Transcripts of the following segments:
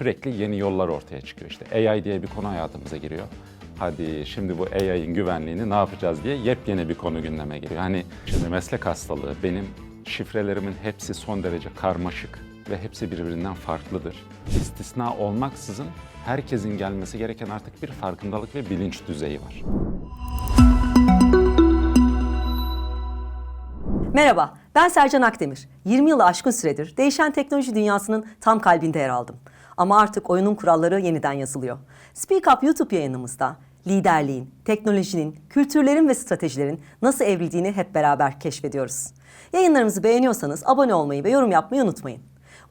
sürekli yeni yollar ortaya çıkıyor. İşte AI diye bir konu hayatımıza giriyor. Hadi şimdi bu AI'ın güvenliğini ne yapacağız diye yepyeni bir konu gündeme giriyor. Hani şimdi meslek hastalığı benim şifrelerimin hepsi son derece karmaşık ve hepsi birbirinden farklıdır. İstisna olmaksızın herkesin gelmesi gereken artık bir farkındalık ve bilinç düzeyi var. Merhaba, ben Sercan Akdemir. 20 yılı aşkın süredir değişen teknoloji dünyasının tam kalbinde yer aldım. Ama artık oyunun kuralları yeniden yazılıyor. Speak Up YouTube yayınımızda liderliğin, teknolojinin, kültürlerin ve stratejilerin nasıl evrildiğini hep beraber keşfediyoruz. Yayınlarımızı beğeniyorsanız abone olmayı ve yorum yapmayı unutmayın.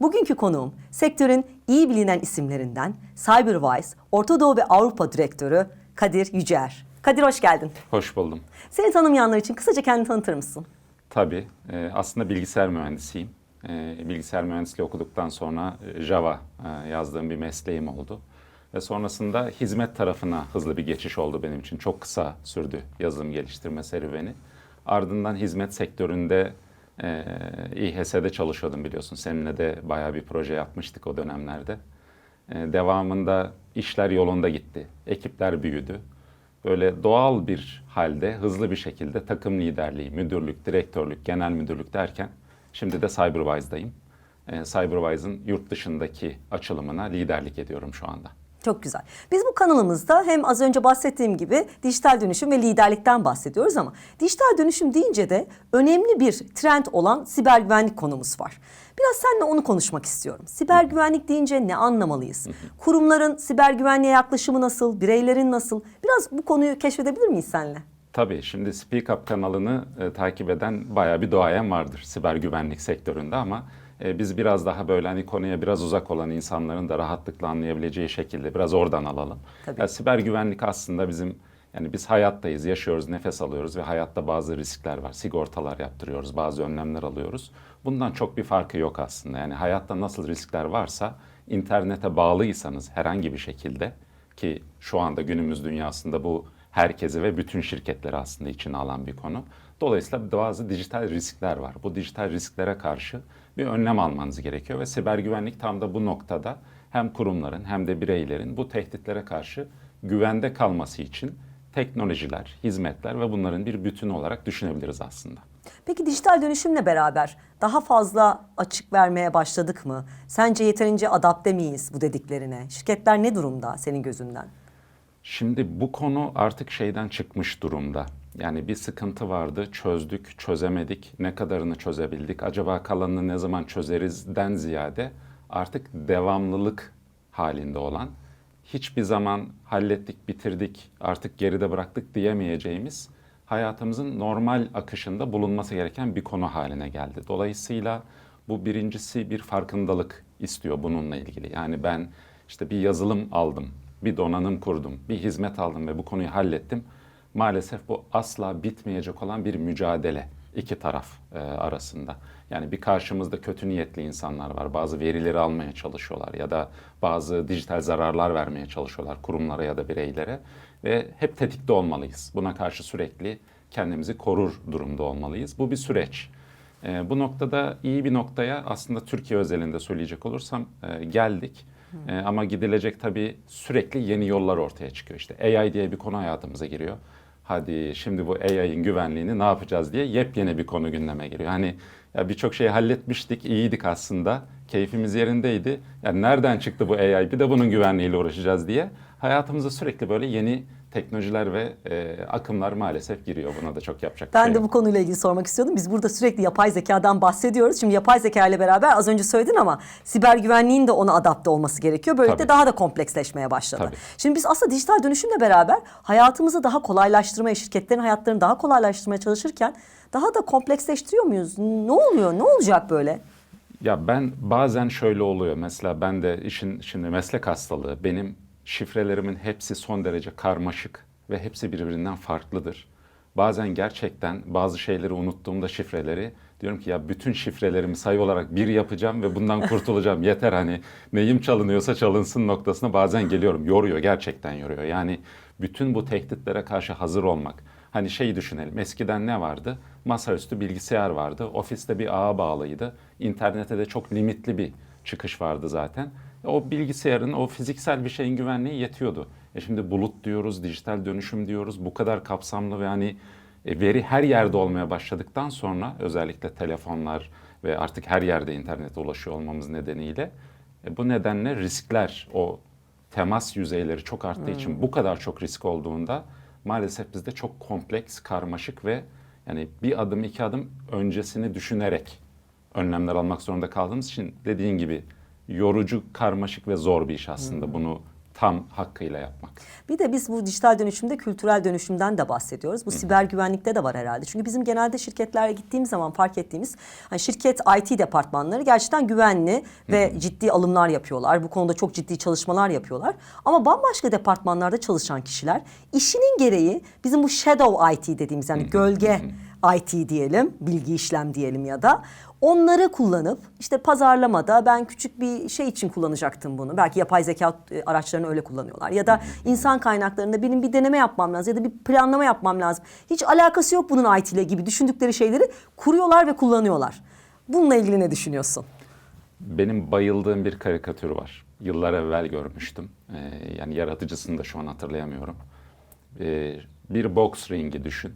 Bugünkü konuğum sektörün iyi bilinen isimlerinden CyberWise Orta Doğu ve Avrupa Direktörü Kadir Yüceer. Kadir hoş geldin. Hoş buldum. Seni tanımayanlar için kısaca kendini tanıtır mısın? Tabii. e, Aslında bilgisayar mühendisiyim. E, Bilgisayar mühendisliği okuduktan sonra e, Java e, yazdığım bir mesleğim oldu. Ve sonrasında hizmet tarafına hızlı bir geçiş oldu benim için. Çok kısa sürdü yazılım geliştirme serüveni. Ardından hizmet sektöründe e, İHS'de çalışıyordum biliyorsun. Seninle de bayağı bir proje yapmıştık o dönemlerde. E, Devamında işler yolunda gitti. Ekipler büyüdü. Böyle doğal bir halde hızlı bir şekilde takım liderliği, müdürlük, direktörlük, genel müdürlük derken şimdi de CyberWise'dayım. Ee, CyberWise'ın yurt dışındaki açılımına liderlik ediyorum şu anda. Çok güzel. Biz bu kanalımızda hem az önce bahsettiğim gibi dijital dönüşüm ve liderlikten bahsediyoruz ama dijital dönüşüm deyince de önemli bir trend olan siber güvenlik konumuz var. Biraz seninle onu konuşmak istiyorum. Siber güvenlik deyince ne anlamalıyız? Kurumların siber güvenliğe yaklaşımı nasıl? Bireylerin nasıl? Biraz bu konuyu keşfedebilir miyiz seninle? Tabii şimdi Speak Up kanalını e, takip eden bayağı bir doğayan vardır siber güvenlik sektöründe ama e, biz biraz daha böyle hani konuya biraz uzak olan insanların da rahatlıkla anlayabileceği şekilde biraz oradan alalım. Tabii. Ya, siber güvenlik aslında bizim yani biz hayattayız, yaşıyoruz, nefes alıyoruz ve hayatta bazı riskler var. Sigortalar yaptırıyoruz, bazı önlemler alıyoruz. Bundan çok bir farkı yok aslında. Yani hayatta nasıl riskler varsa internete bağlıysanız herhangi bir şekilde ki şu anda günümüz dünyasında bu herkesi ve bütün şirketleri aslında içine alan bir konu. Dolayısıyla bazı dijital riskler var. Bu dijital risklere karşı bir önlem almanız gerekiyor ve siber güvenlik tam da bu noktada hem kurumların hem de bireylerin bu tehditlere karşı güvende kalması için teknolojiler, hizmetler ve bunların bir bütün olarak düşünebiliriz aslında. Peki dijital dönüşümle beraber daha fazla açık vermeye başladık mı? Sence yeterince adapte miyiz bu dediklerine? Şirketler ne durumda senin gözünden? Şimdi bu konu artık şeyden çıkmış durumda. Yani bir sıkıntı vardı, çözdük, çözemedik, ne kadarını çözebildik, acaba kalanını ne zaman çözerizden ziyade artık devamlılık halinde olan, hiçbir zaman hallettik, bitirdik, artık geride bıraktık diyemeyeceğimiz hayatımızın normal akışında bulunması gereken bir konu haline geldi. Dolayısıyla bu birincisi bir farkındalık istiyor bununla ilgili. Yani ben işte bir yazılım aldım, bir donanım kurdum, bir hizmet aldım ve bu konuyu hallettim. Maalesef bu asla bitmeyecek olan bir mücadele iki taraf e, arasında. Yani bir karşımızda kötü niyetli insanlar var. Bazı verileri almaya çalışıyorlar ya da bazı dijital zararlar vermeye çalışıyorlar kurumlara ya da bireylere ve hep tetikte olmalıyız. Buna karşı sürekli kendimizi korur durumda olmalıyız. Bu bir süreç. E, bu noktada iyi bir noktaya aslında Türkiye özelinde söyleyecek olursam e, geldik. E, ama gidilecek tabii sürekli yeni yollar ortaya çıkıyor. İşte AI diye bir konu hayatımıza giriyor. Hadi şimdi bu AI'ın güvenliğini ne yapacağız diye yepyeni bir konu gündeme giriyor. Hani ya birçok şeyi halletmiştik, iyiydik aslında. Keyfimiz yerindeydi. Yani nereden çıktı bu AI? Bir de bunun güvenliğiyle uğraşacağız diye. Hayatımıza sürekli böyle yeni teknolojiler ve e, akımlar maalesef giriyor. Buna da çok yapacak bir Ben şey de yok. bu konuyla ilgili sormak istiyordum. Biz burada sürekli yapay zekadan bahsediyoruz. Şimdi yapay zeka ile beraber az önce söyledin ama siber güvenliğin de ona adapte olması gerekiyor. Böylelikle Tabii. daha da kompleksleşmeye başladı. Tabii. Şimdi biz aslında dijital dönüşümle beraber hayatımızı daha kolaylaştırmaya, şirketlerin hayatlarını daha kolaylaştırmaya çalışırken daha da kompleksleştiriyor muyuz? Ne oluyor? Ne olacak böyle? Ya ben bazen şöyle oluyor. Mesela ben de işin şimdi meslek hastalığı. Benim şifrelerimin hepsi son derece karmaşık ve hepsi birbirinden farklıdır. Bazen gerçekten bazı şeyleri unuttuğumda şifreleri diyorum ki ya bütün şifrelerimi sayı olarak bir yapacağım ve bundan kurtulacağım. Yeter hani neyim çalınıyorsa çalınsın noktasına bazen geliyorum. Yoruyor gerçekten yoruyor. Yani bütün bu tehditlere karşı hazır olmak. Hani şeyi düşünelim. Eskiden ne vardı? Masaüstü bilgisayar vardı. Ofiste bir ağa bağlıydı. İnternete de çok limitli bir çıkış vardı zaten. O bilgisayarın, o fiziksel bir şeyin güvenliği yetiyordu. E şimdi bulut diyoruz, dijital dönüşüm diyoruz. Bu kadar kapsamlı ve hani e, veri her yerde olmaya başladıktan sonra özellikle telefonlar ve artık her yerde internete ulaşıyor olmamız nedeniyle e, bu nedenle riskler, o temas yüzeyleri çok arttığı için bu kadar çok risk olduğunda maalesef bizde çok kompleks, karmaşık ve yani bir adım iki adım öncesini düşünerek önlemler almak zorunda kaldığımız için dediğin gibi yorucu, karmaşık ve zor bir iş aslında bunu tam hakkıyla yapmak. Bir de biz bu dijital dönüşümde kültürel dönüşümden de bahsediyoruz. Bu siber güvenlikte de var herhalde. Çünkü bizim genelde şirketlere gittiğimiz zaman fark ettiğimiz hani şirket IT departmanları gerçekten güvenli ve ciddi alımlar yapıyorlar. Bu konuda çok ciddi çalışmalar yapıyorlar. Ama bambaşka departmanlarda çalışan kişiler işinin gereği bizim bu shadow IT dediğimiz yani gölge IT diyelim, bilgi işlem diyelim ya da onları kullanıp işte pazarlamada ben küçük bir şey için kullanacaktım bunu. Belki yapay zeka e, araçlarını öyle kullanıyorlar. Ya da insan kaynaklarında benim bir deneme yapmam lazım ya da bir planlama yapmam lazım. Hiç alakası yok bunun IT ile gibi düşündükleri şeyleri kuruyorlar ve kullanıyorlar. Bununla ilgili ne düşünüyorsun? Benim bayıldığım bir karikatür var. Yıllar evvel görmüştüm. Ee, yani yaratıcısını da şu an hatırlayamıyorum. Ee, bir boks ringi düşün.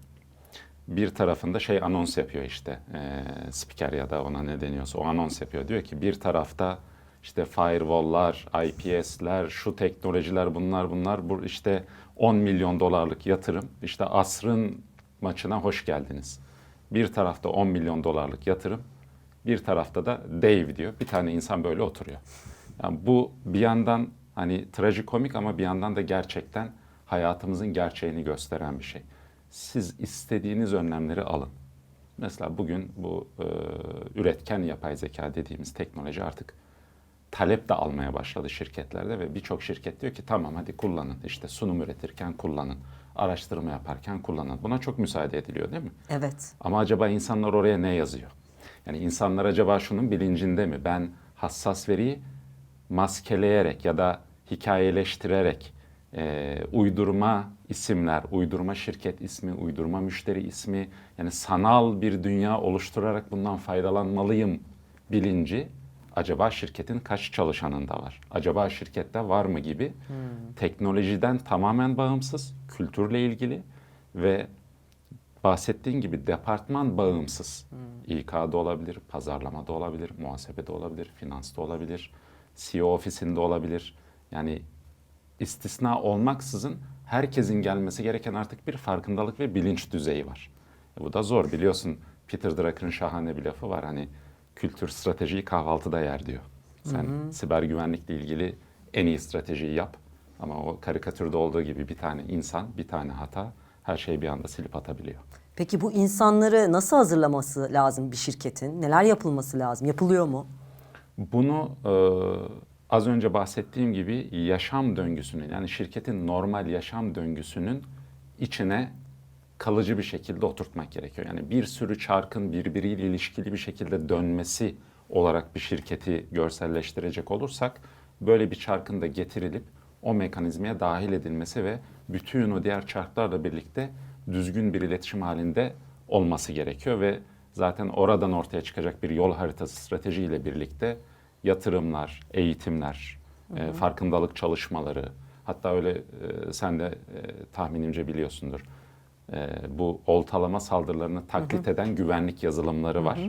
Bir tarafında şey anons yapıyor işte. Ee, spiker ya da ona ne deniyorsa o anons yapıyor. Diyor ki bir tarafta işte firewall'lar, IPS'ler, şu teknolojiler bunlar bunlar. Bu işte 10 milyon dolarlık yatırım. İşte asrın maçına hoş geldiniz. Bir tarafta 10 milyon dolarlık yatırım, bir tarafta da Dave diyor. Bir tane insan böyle oturuyor. Yani bu bir yandan hani trajikomik ama bir yandan da gerçekten hayatımızın gerçeğini gösteren bir şey. Siz istediğiniz önlemleri alın. Mesela bugün bu e, üretken yapay zeka dediğimiz teknoloji artık talep de almaya başladı şirketlerde ve birçok şirket diyor ki tamam hadi kullanın. İşte sunum üretirken kullanın. Araştırma yaparken kullanın. Buna çok müsaade ediliyor değil mi? Evet. Ama acaba insanlar oraya ne yazıyor? Yani insanlar acaba şunun bilincinde mi? Ben hassas veriyi maskeleyerek ya da hikayeleştirerek e, uydurma isimler, uydurma şirket ismi, uydurma müşteri ismi yani sanal bir dünya oluşturarak bundan faydalanmalıyım bilinci acaba şirketin kaç çalışanında var? Acaba şirkette var mı gibi teknolojiden tamamen bağımsız, kültürle ilgili ve bahsettiğin gibi departman bağımsız. İK'da olabilir, pazarlamada olabilir, muhasebede olabilir, finansta olabilir, CEO ofisinde olabilir. Yani istisna olmaksızın herkesin gelmesi gereken artık bir farkındalık ve bilinç düzeyi var. E bu da zor biliyorsun. Peter Drucker'ın şahane bir lafı var hani kültür stratejiyi kahvaltıda yer diyor. Sen siber güvenlikle ilgili en iyi stratejiyi yap ama o karikatürde olduğu gibi bir tane insan, bir tane hata her şeyi bir anda silip atabiliyor. Peki bu insanları nasıl hazırlaması lazım bir şirketin? Neler yapılması lazım? Yapılıyor mu? Bunu e, az önce bahsettiğim gibi yaşam döngüsünün yani şirketin normal yaşam döngüsünün içine kalıcı bir şekilde oturtmak gerekiyor. Yani bir sürü çarkın birbiriyle ilişkili bir şekilde dönmesi olarak bir şirketi görselleştirecek olursak böyle bir çarkın da getirilip o mekanizmaya dahil edilmesi ve bütün o diğer çarklarla birlikte düzgün bir iletişim halinde olması gerekiyor ve zaten oradan ortaya çıkacak bir yol haritası stratejiyle birlikte yatırımlar, eğitimler, e, farkındalık çalışmaları, hatta öyle e, sen de e, tahminimce biliyorsundur. E, bu oltalama saldırılarını taklit eden güvenlik yazılımları var.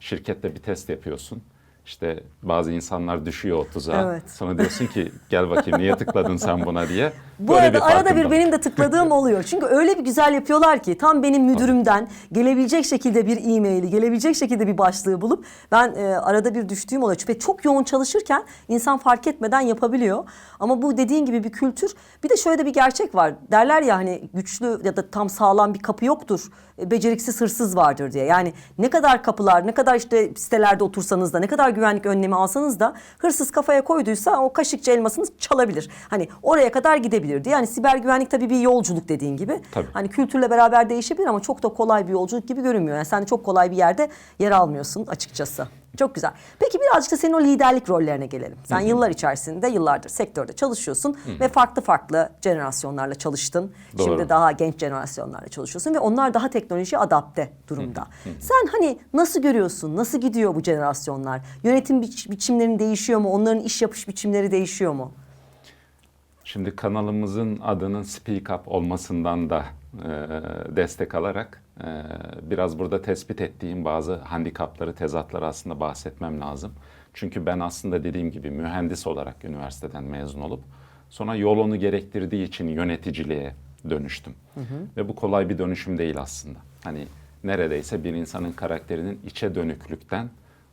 Şirkette bir test yapıyorsun. İşte bazı insanlar düşüyor o tuzağa. Evet. Sonra diyorsun ki gel bakayım niye tıkladın sen buna diye. Bu Böyle arada arada bir benim de tıkladığım oluyor. Çünkü öyle bir güzel yapıyorlar ki tam benim müdürümden gelebilecek şekilde bir e-maili, gelebilecek şekilde bir başlığı bulup ben e, arada bir düştüğüm oluyor. Ve çok yoğun çalışırken insan fark etmeden yapabiliyor. Ama bu dediğin gibi bir kültür. Bir de şöyle de bir gerçek var. Derler ya hani güçlü ya da tam sağlam bir kapı yoktur. e, Beceriksiz hırsız vardır diye. Yani ne kadar kapılar, ne kadar işte sitelerde otursanız da, ne kadar güvenlik önlemi alsanız da hırsız kafaya koyduysa o kaşıkçı elmasını çalabilir. Hani oraya kadar gidebilirdi. Yani siber güvenlik tabii bir yolculuk dediğin gibi. Tabii. Hani kültürle beraber değişebilir ama çok da kolay bir yolculuk gibi görünmüyor. Yani sen de çok kolay bir yerde yer almıyorsun açıkçası. Çok güzel. Peki birazcık da senin o liderlik rollerine gelelim. Sen yıllar içerisinde, yıllardır sektörde çalışıyorsun ve farklı farklı jenerasyonlarla çalıştın. Doğru. Şimdi daha genç jenerasyonlarla çalışıyorsun ve onlar daha teknolojiye adapte durumda. Sen hani nasıl görüyorsun? Nasıl gidiyor bu jenerasyonlar? Yönetim biç- biçimlerin değişiyor mu? Onların iş yapış biçimleri değişiyor mu? Şimdi kanalımızın adının Speak Up olmasından da e, destek alarak biraz burada tespit ettiğim bazı handikapları, tezatları aslında bahsetmem lazım. Çünkü ben aslında dediğim gibi mühendis olarak üniversiteden mezun olup sonra yol onu gerektirdiği için yöneticiliğe dönüştüm. Ve bu kolay bir dönüşüm değil aslında. Hani neredeyse bir insanın karakterinin içe dönüklükten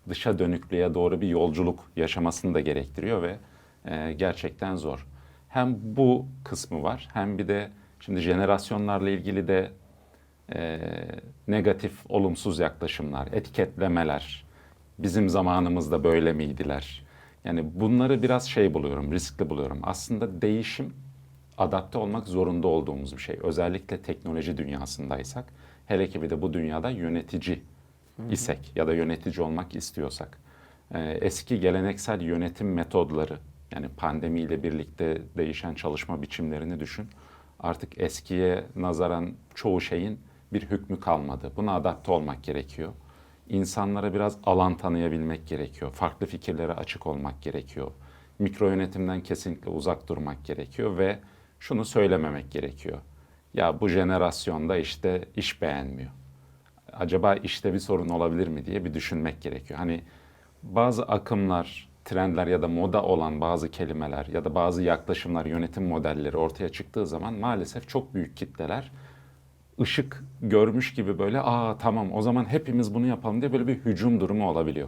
dışa dönüklüğe doğru bir yolculuk yaşamasını da gerektiriyor ve e, gerçekten zor. Hem bu kısmı var hem bir de şimdi jenerasyonlarla ilgili de e, negatif, olumsuz yaklaşımlar, etiketlemeler, bizim zamanımızda böyle miydiler? Yani bunları biraz şey buluyorum, riskli buluyorum. Aslında değişim, adapte olmak zorunda olduğumuz bir şey. Özellikle teknoloji dünyasındaysak, hele ki bir de bu dünyada yönetici isek ya da yönetici olmak istiyorsak. e, eski geleneksel yönetim metodları, yani pandemiyle birlikte değişen çalışma biçimlerini düşün. Artık eskiye nazaran çoğu şeyin bir hükmü kalmadı. Buna adapte olmak gerekiyor. İnsanlara biraz alan tanıyabilmek gerekiyor. Farklı fikirlere açık olmak gerekiyor. Mikro yönetimden kesinlikle uzak durmak gerekiyor ve şunu söylememek gerekiyor. Ya bu jenerasyonda işte iş beğenmiyor. Acaba işte bir sorun olabilir mi diye bir düşünmek gerekiyor. Hani bazı akımlar, trendler ya da moda olan bazı kelimeler ya da bazı yaklaşımlar, yönetim modelleri ortaya çıktığı zaman maalesef çok büyük kitleler ışık görmüş gibi böyle aa tamam o zaman hepimiz bunu yapalım diye böyle bir hücum durumu olabiliyor.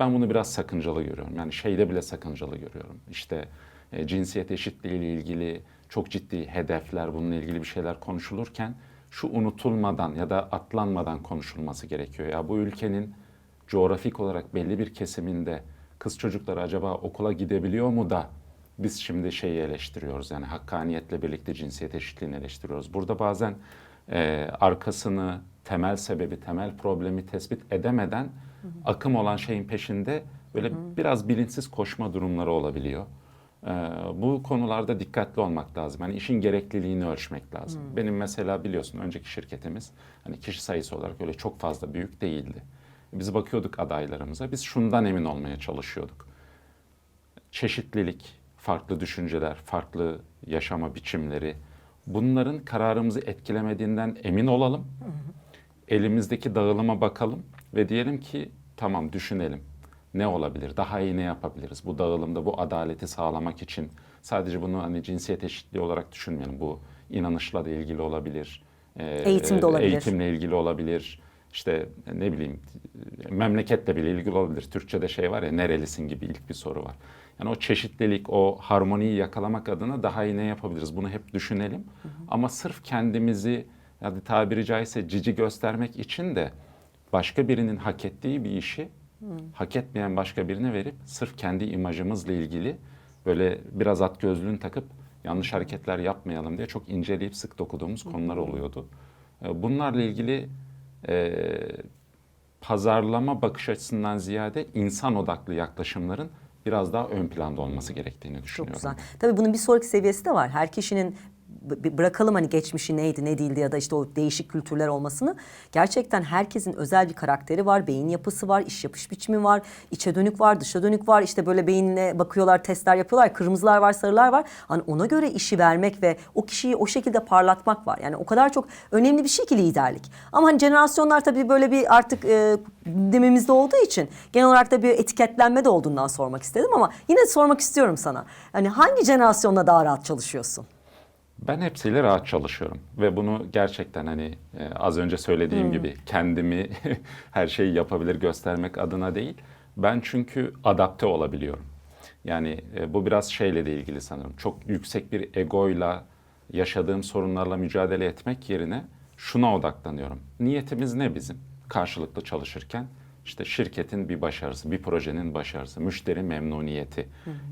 Ben bunu biraz sakıncalı görüyorum. Yani şeyde bile sakıncalı görüyorum. İşte e, cinsiyet eşitliği ile ilgili çok ciddi hedefler, bununla ilgili bir şeyler konuşulurken şu unutulmadan ya da atlanmadan konuşulması gerekiyor. Ya bu ülkenin coğrafik olarak belli bir kesiminde kız çocukları acaba okula gidebiliyor mu da biz şimdi şeyi eleştiriyoruz yani hakkaniyetle birlikte cinsiyet eşitliğini eleştiriyoruz. Burada bazen e, arkasını, temel sebebi, temel problemi tespit edemeden akım olan şeyin peşinde böyle biraz bilinçsiz koşma durumları olabiliyor. E, bu konularda dikkatli olmak lazım. Hani işin gerekliliğini ölçmek lazım. Benim mesela biliyorsun önceki şirketimiz hani kişi sayısı olarak öyle çok fazla büyük değildi. Biz bakıyorduk adaylarımıza. Biz şundan emin olmaya çalışıyorduk çeşitlilik, farklı düşünceler, farklı yaşama biçimleri bunların kararımızı etkilemediğinden emin olalım. Elimizdeki dağılıma bakalım ve diyelim ki tamam düşünelim. Ne olabilir? Daha iyi ne yapabiliriz? Bu dağılımda bu adaleti sağlamak için sadece bunu hani cinsiyet eşitliği olarak düşünmeyelim. Bu inanışla da ilgili olabilir. Ee, Eğitim de olabilir. Eğitimle ilgili olabilir. İşte ne bileyim memleketle bile ilgili olabilir. Türkçe'de şey var ya nerelisin gibi ilk bir soru var. Yani o çeşitlilik, o harmoniyi yakalamak adına daha iyi ne yapabiliriz? Bunu hep düşünelim. Ama sırf kendimizi hadi tabiri caizse cici göstermek için de başka birinin hak ettiği bir işi hak etmeyen başka birine verip sırf kendi imajımızla ilgili böyle biraz at gözlüğünü takıp yanlış hareketler yapmayalım diye çok inceleyip sık dokuduğumuz konular oluyordu. E, Bunlarla ilgili e, pazarlama bakış açısından ziyade insan odaklı yaklaşımların biraz daha ön planda olması gerektiğini Çok düşünüyorum. güzel. Tabii bunun bir sonraki seviyesi de var. Her kişinin bırakalım hani geçmişi neydi ne değildi ya da işte o değişik kültürler olmasını. Gerçekten herkesin özel bir karakteri var, beyin yapısı var, iş yapış biçimi var, içe dönük var, dışa dönük var. İşte böyle beyinle bakıyorlar, testler yapıyorlar. Kırmızılar var, sarılar var. Hani ona göre işi vermek ve o kişiyi o şekilde parlatmak var. Yani o kadar çok önemli bir şey ki liderlik. Ama hani jenerasyonlar tabii böyle bir artık e, gündemimizde olduğu için genel olarak da bir etiketlenme de olduğundan sormak istedim ama yine sormak istiyorum sana. Hani hangi jenerasyonla daha rahat çalışıyorsun? Ben hepsiyle rahat çalışıyorum ve bunu gerçekten hani e, az önce söylediğim gibi kendimi her şeyi yapabilir göstermek adına değil. Ben çünkü adapte olabiliyorum. Yani e, bu biraz şeyle de ilgili sanırım. Çok yüksek bir egoyla yaşadığım sorunlarla mücadele etmek yerine şuna odaklanıyorum. Niyetimiz ne bizim? Karşılıklı çalışırken işte şirketin bir başarısı, bir projenin başarısı, müşteri memnuniyeti.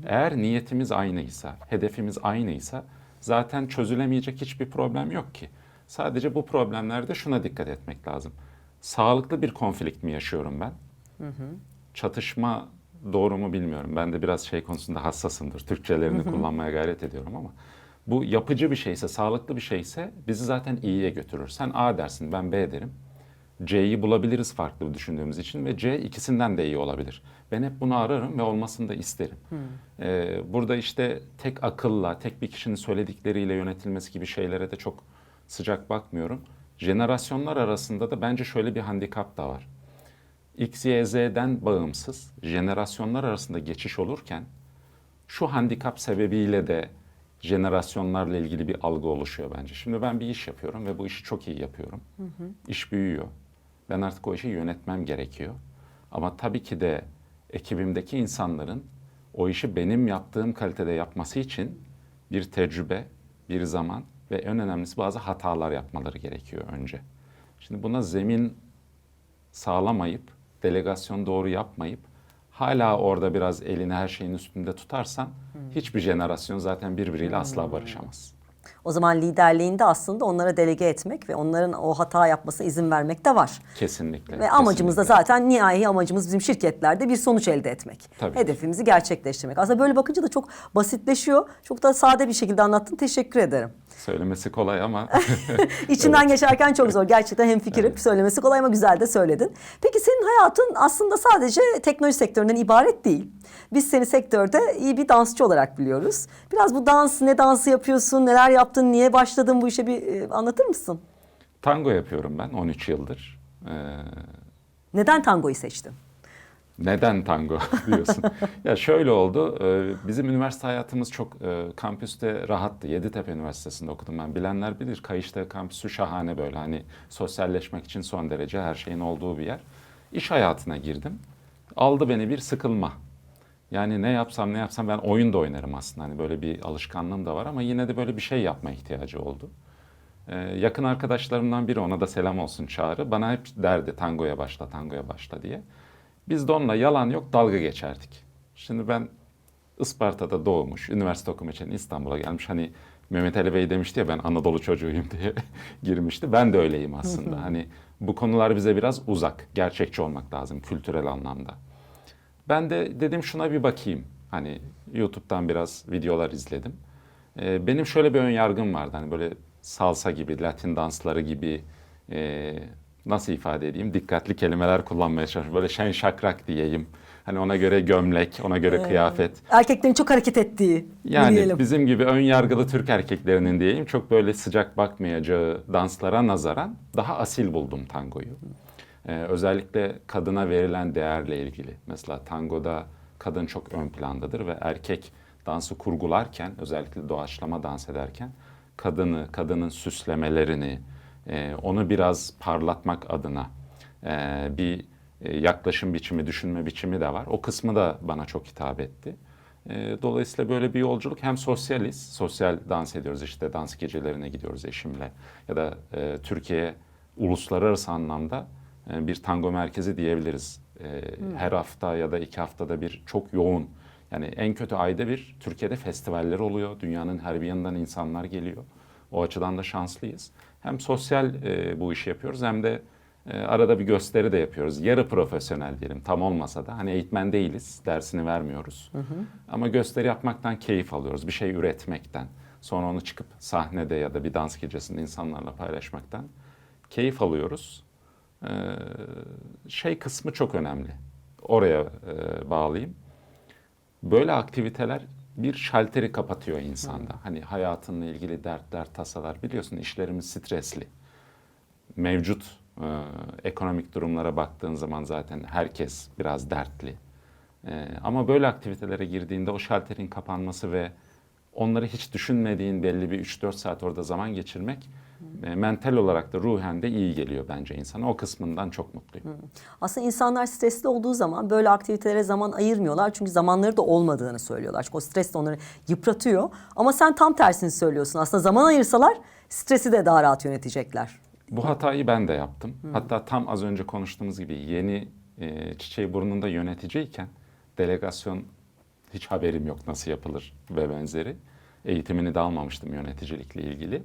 Eğer niyetimiz aynıysa, hedefimiz aynıysa zaten çözülemeyecek hiçbir problem yok ki. Sadece bu problemlerde şuna dikkat etmek lazım. Sağlıklı bir konflikt mi yaşıyorum ben? çatışma doğru mu bilmiyorum. Ben de biraz şey konusunda hassasımdır. Türkçelerini kullanmaya gayret ediyorum ama bu yapıcı bir şeyse, sağlıklı bir şeyse bizi zaten iyiye götürür. Sen A dersin, ben B derim. C'yi bulabiliriz farklı düşündüğümüz için ve C ikisinden de iyi olabilir. Ben hep bunu ararım ve olmasını da isterim. Ee, burada işte tek akılla, tek bir kişinin söyledikleriyle yönetilmesi gibi şeylere de çok sıcak bakmıyorum. Jenerasyonlar arasında da bence şöyle bir handikap da var. X, Y, Z'den bağımsız jenerasyonlar arasında geçiş olurken şu handikap sebebiyle de jenerasyonlarla ilgili bir algı oluşuyor bence. Şimdi ben bir iş yapıyorum ve bu işi çok iyi yapıyorum. İş büyüyor. Ben artık o işi yönetmem gerekiyor. Ama tabii ki de ekibimdeki insanların o işi benim yaptığım kalitede yapması için bir tecrübe, bir zaman ve en önemlisi bazı hatalar yapmaları gerekiyor önce. Şimdi buna zemin sağlamayıp, delegasyon doğru yapmayıp hala orada biraz elini her şeyin üstünde tutarsan hiçbir jenerasyon zaten birbiriyle asla barışamaz. O zaman liderliğinde aslında onlara delege etmek ve onların o hata yapmasına izin vermek de var. Kesinlikle. Ve amacımız da kesinlikle. zaten nihai amacımız bizim şirketlerde bir sonuç elde etmek. Tabii. Hedefimizi gerçekleştirmek. Aslında böyle bakınca da çok basitleşiyor. Çok da sade bir şekilde anlattın. Teşekkür ederim. Söylemesi kolay ama İçinden geçerken çok zor. Gerçekten hem fikrim söylemesi kolay ama güzel de söyledin. Peki senin hayatın aslında sadece teknoloji sektöründen ibaret değil. Biz seni sektörde iyi bir dansçı olarak biliyoruz. Biraz bu dans, ne dansı yapıyorsun, neler yaptın, niye başladın bu işe bir e, anlatır mısın? tango yapıyorum ben 13 yıldır. Ee, Neden tangoyu seçtin? Neden tango diyorsun? ya şöyle oldu. e, Bizim üniversite hayatımız çok e, kampüste rahattı. Yeditepe Üniversitesi'nde okudum ben. Bilenler bilir. Kayışta kampüsü şahane böyle. Hani sosyalleşmek için son derece her şeyin olduğu bir yer. İş hayatına girdim. Aldı beni bir sıkılma. Yani ne yapsam ne yapsam ben oyun da oynarım aslında. Hani böyle bir alışkanlığım da var ama yine de böyle bir şey yapma ihtiyacı oldu. Ee, yakın arkadaşlarımdan biri ona da selam olsun Çağrı. Bana hep derdi tangoya başla, tangoya başla diye. Biz de onunla yalan yok dalga geçerdik. Şimdi ben Isparta'da doğmuş, üniversite okumak için İstanbul'a gelmiş. Hani Mehmet Ali Bey demişti ya ben Anadolu çocuğuyum diye girmişti. Ben de öyleyim aslında. hani bu konular bize biraz uzak. Gerçekçi olmak lazım kültürel anlamda. Ben de dedim şuna bir bakayım. Hani YouTube'dan biraz videolar izledim. Ee, benim şöyle bir ön yargım vardı. Hani böyle salsa gibi, Latin dansları gibi e, nasıl ifade edeyim? Dikkatli kelimeler kullanmaya çalışıyorum. Böyle şen şakrak diyeyim. Hani ona göre gömlek, ona göre kıyafet. Erkeklerin çok hareket ettiği Yani diyelim. bizim gibi ön yargılı Türk erkeklerinin diyeyim çok böyle sıcak bakmayacağı danslara nazaran daha asil buldum tangoyu. Ee, özellikle kadına verilen değerle ilgili. Mesela tangoda kadın çok ön plandadır ve erkek dansı kurgularken özellikle doğaçlama dans ederken kadını, kadının süslemelerini, e, onu biraz parlatmak adına e, bir e, yaklaşım biçimi, düşünme biçimi de var. O kısmı da bana çok hitap etti. E, Dolayısıyla böyle bir yolculuk hem sosyaliz, sosyal dans ediyoruz işte dans gecelerine gidiyoruz eşimle ya da e, Türkiye uluslararası anlamda e, bir tango merkezi diyebiliriz. E, Her hafta ya da iki haftada bir çok yoğun yani en kötü ayda bir Türkiye'de festivaller oluyor. Dünyanın her bir yanından insanlar geliyor. O açıdan da şanslıyız. Hem sosyal e, bu işi yapıyoruz hem de e, arada bir gösteri de yapıyoruz. Yarı profesyonel diyelim tam olmasa da. Hani eğitmen değiliz, dersini vermiyoruz. Ama gösteri yapmaktan keyif alıyoruz. Bir şey üretmekten. Sonra onu çıkıp sahnede ya da bir dans gecesinde insanlarla paylaşmaktan keyif alıyoruz. Ee, şey kısmı çok önemli. Oraya e, bağlayayım. Böyle aktiviteler bir şalteri kapatıyor insanda. Hani hayatınla ilgili dertler, tasalar biliyorsun işlerimiz stresli. Mevcut e, ekonomik durumlara baktığın zaman zaten herkes biraz dertli. E, ama böyle aktivitelere girdiğinde o şalterin kapanması ve onları hiç düşünmediğin belli bir 3-4 saat orada zaman geçirmek e, mental olarak da ruhen de iyi geliyor bence insana. O kısmından çok mutluyum. Aslında insanlar stresli olduğu zaman böyle aktivitelere zaman ayırmıyorlar. Çünkü zamanları da olmadığını söylüyorlar. Çünkü o stres de onları yıpratıyor. Ama sen tam tersini söylüyorsun. Aslında zaman ayırsalar stresi de daha rahat yönetecekler. Bu hatayı ben de yaptım. Hatta tam az önce konuştuğumuz gibi yeni e, çiçeği burnunda yöneticiyken delegasyon hiç haberim yok nasıl yapılır ve benzeri. Eğitimini de almamıştım yöneticilikle ilgili.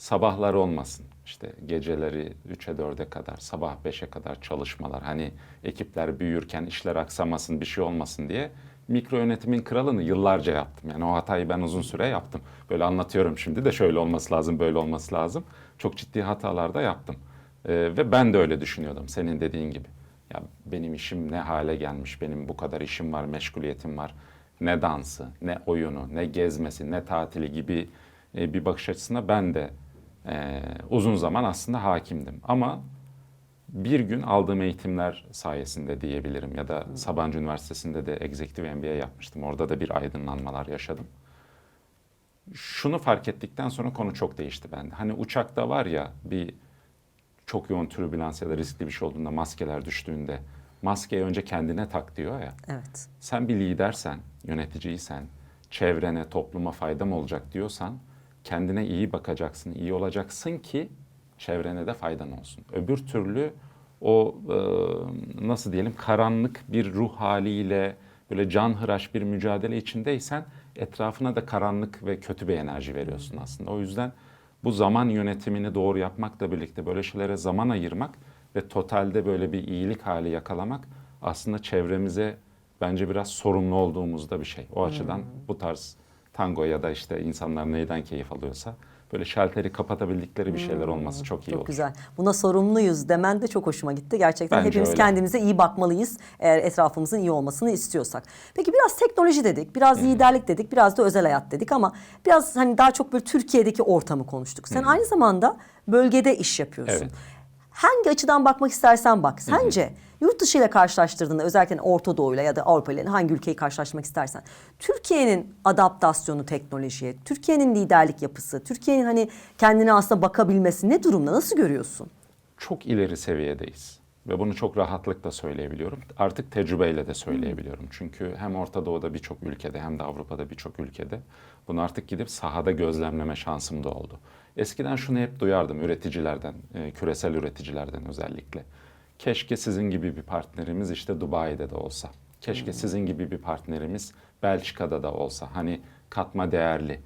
Sabahlar olmasın. İşte geceleri 3'e 4'e kadar, sabah 5'e kadar çalışmalar. Hani ekipler büyürken işler aksamasın, bir şey olmasın diye mikro yönetimin kralını yıllarca yaptım. Yani o hatayı ben uzun süre yaptım. Böyle anlatıyorum şimdi de şöyle olması lazım, böyle olması lazım. Çok ciddi hatalar da yaptım. Ee, ve ben de öyle düşünüyordum senin dediğin gibi. Ya benim işim ne hale gelmiş, benim bu kadar işim var, meşguliyetim var. Ne dansı, ne oyunu, ne gezmesi, ne tatili gibi e, bir bakış açısına ben de e, uzun zaman aslında hakimdim. Ama bir gün aldığım eğitimler sayesinde diyebilirim ya da Sabancı Üniversitesi'nde de Executive MBA yapmıştım. Orada da bir aydınlanmalar yaşadım. Şunu fark ettikten sonra konu çok değişti bende. Hani uçakta var ya bir çok yoğun türbülans ya da riskli bir şey olduğunda maskeler düştüğünde maskeyi önce kendine tak diyor ya. Evet. Sen bir lidersen, yöneticiysen, çevrene, topluma faydam olacak diyorsan kendine iyi bakacaksın, iyi olacaksın ki çevrene de faydan olsun. Öbür türlü o e, nasıl diyelim karanlık bir ruh haliyle böyle canhıraş bir mücadele içindeysen etrafına da karanlık ve kötü bir enerji veriyorsun aslında. O yüzden bu zaman yönetimini doğru yapmakla birlikte böyle şeylere zaman ayırmak ve totalde böyle bir iyilik hali yakalamak aslında çevremize bence biraz sorumlu olduğumuzda bir şey. O açıdan bu tarz tango ya da işte insanlar neyden keyif alıyorsa böyle şalteri kapatabildikleri bir şeyler olması çok iyi Çok olur. güzel. Buna sorumluyuz demen de çok hoşuma gitti. Gerçekten Bence hepimiz öyle. kendimize iyi bakmalıyız eğer etrafımızın iyi olmasını istiyorsak. Peki biraz teknoloji dedik, biraz liderlik dedik, biraz da özel hayat dedik ama biraz hani daha çok böyle Türkiye'deki ortamı konuştuk. Sen aynı zamanda bölgede iş yapıyorsun. Evet. Hangi açıdan bakmak istersen bak. Sence yurt dışı ile karşılaştırdığında özellikle Orta Doğu'yla ya da Avrupa ile hangi ülkeyi karşılaştırmak istersen Türkiye'nin adaptasyonu teknolojiye, Türkiye'nin liderlik yapısı, Türkiye'nin hani kendine aslında bakabilmesi ne durumda? Nasıl görüyorsun? çok ileri seviyedeyiz. Ve bunu çok rahatlıkla söyleyebiliyorum. Artık tecrübeyle de söyleyebiliyorum. Çünkü hem Orta Doğu'da birçok ülkede hem de Avrupa'da birçok ülkede bunu artık gidip sahada gözlemleme şansım da oldu. Eskiden şunu hep duyardım üreticilerden, e, küresel üreticilerden özellikle. Keşke sizin gibi bir partnerimiz işte Dubai'de de olsa. Keşke sizin gibi bir partnerimiz Belçika'da da olsa. Hani katma değerli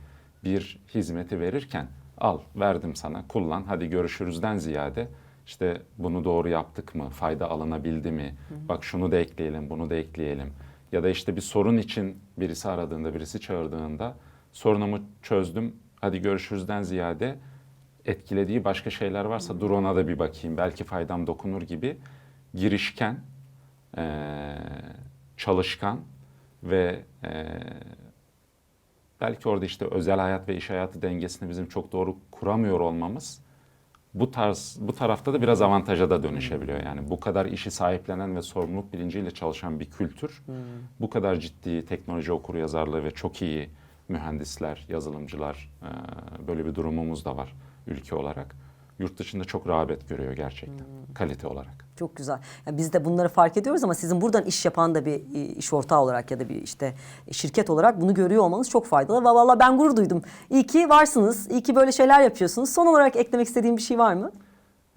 bir hizmeti verirken al verdim sana kullan hadi görüşürüzden ziyade işte bunu doğru yaptık mı fayda alınabildi mi bak şunu da ekleyelim bunu da ekleyelim ya da işte bir sorun için birisi aradığında birisi çağırdığında sorunumu çözdüm hadi görüşürüzden ziyade etkilediği başka şeyler varsa dur ona da bir bakayım. Belki faydam dokunur gibi. Girişken eee, çalışkan ve eee belki orada işte özel hayat ve iş hayatı dengesini bizim çok doğru kuramıyor olmamız bu tarz bu tarafta da biraz avantaja da dönüşebiliyor. Yani bu kadar işi sahiplenen ve sorumluluk bilinciyle çalışan bir kültür, bu kadar ciddi teknoloji okuru yazarlığı ve çok iyi mühendisler, yazılımcılar e, böyle bir durumumuz da var ülke olarak. Yurt dışında çok rağbet görüyor gerçekten kalite olarak. Çok güzel. Yani biz de bunları fark ediyoruz ama sizin buradan iş yapan da bir iş ortağı olarak ya da bir işte şirket olarak bunu görüyor olmanız çok faydalı. Ve vallahi ben gurur duydum. İyi ki varsınız. İyi ki böyle şeyler yapıyorsunuz. Son olarak eklemek istediğim bir şey var mı?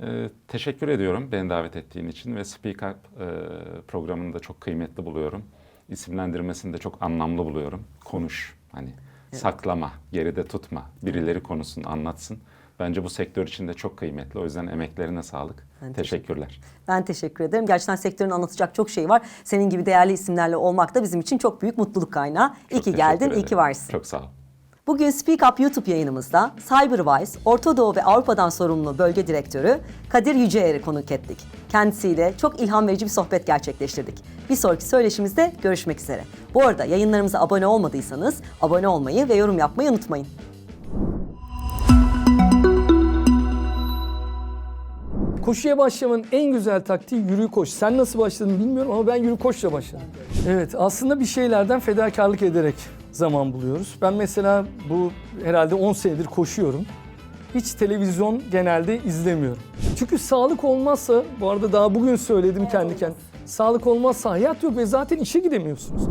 Ee, teşekkür ediyorum beni davet ettiğin için ve Speak Up e, programını da çok kıymetli buluyorum. İsimlendirmesini de çok anlamlı buluyorum. Konuş, hani saklama, geride tutma, birileri konuşsun, anlatsın. Bence bu sektör için de çok kıymetli. O yüzden emeklerine sağlık. Ben Teşekkürler. Ben teşekkür ederim. Gerçekten sektörün anlatacak çok şey var. Senin gibi değerli isimlerle olmak da bizim için çok büyük mutluluk kaynağı. iyi Çok ki teşekkür geldin, iyi ederim. ki varsın. Çok sağ ol. Bugün Speak Up YouTube yayınımızda Cyberwise, Orta Doğu ve Avrupa'dan sorumlu bölge direktörü Kadir Yüceer'i konuk ettik. Kendisiyle çok ilham verici bir sohbet gerçekleştirdik. Bir sonraki söyleşimizde görüşmek üzere. Bu arada yayınlarımıza abone olmadıysanız abone olmayı ve yorum yapmayı unutmayın. Koşuya başlamanın en güzel taktiği yürü koş. Sen nasıl başladın bilmiyorum ama ben yürü koşla başladım. Evet aslında bir şeylerden fedakarlık ederek zaman buluyoruz. Ben mesela bu herhalde 10 senedir koşuyorum. Hiç televizyon genelde izlemiyorum. Çünkü sağlık olmazsa, bu arada daha bugün söyledim kendi kendime. Sağlık olmazsa hayat yok ve zaten işe gidemiyorsunuz.